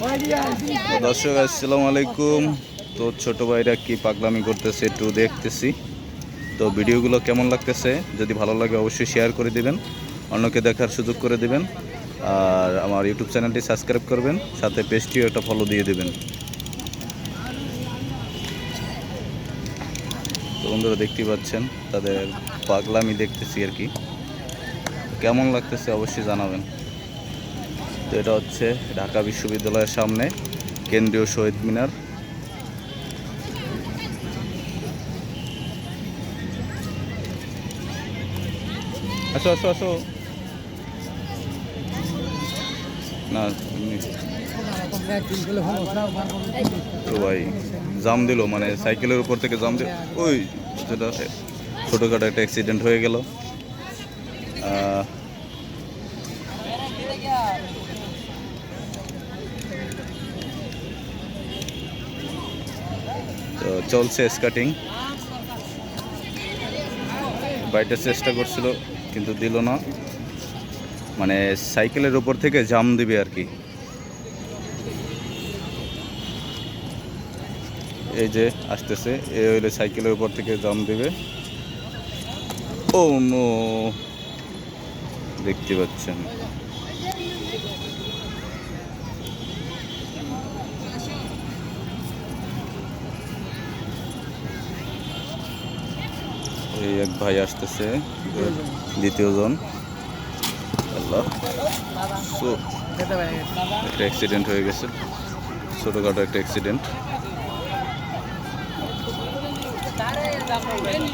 দর্শক, আসসালামু আলাইকুম। তো ছোট ভাইরা কি পাগলামি করতেছে একটু দেখতেছি। তো ভিডিওগুলো কেমন লাগতেছে? যদি ভালো লাগে অবশ্যই শেয়ার করে দিবেন, অন্যকে দেখার সুযোগ করে দিবেন, আর আমার ইউটিউব চ্যানেলটি সাবস্ক্রাইব করবেন, সাথে পেজটিও একটা ফলো দিয়ে দেবেন। তো বন্ধুরা, দেখতেই পাচ্ছেন, তাদের পাগলামি দেখতেছি আর কি। কেমন লাগতেছে অবশ্যই জানাবেন। তো এটা হচ্ছে ঢাকা বিশ্ববিদ্যালয়ের সামনে কেন্দ্রীয় শহীদ মিনার। আসো আসো আসো। না। তো ভাই, জাম দিল মানে সাইকেলের উপর থেকে জাম দিল। ওই, যেটা ছোটোখাটো একটা অ্যাক্সিডেন্ট হয়ে গেল। তো চলছে স্কাটিং। বাইটার চেষ্টা করছিল, কিন্তু দিল না। মানে সাইকেলের উপর থেকে জাম দিবে আর কি। এই যে আসতেছে, এ হইলে সাইকেলের উপর থেকে জাম দিবে। ও দেখতে পাচ্ছেন। এই এক ভাই আসতেছে দ্বিতীয় জন আল্লাহ। সো একটা অ্যাক্সিডেন্ট হয়ে গেছে। ছোটোখাটো একটা অ্যাক্সিডেন্ট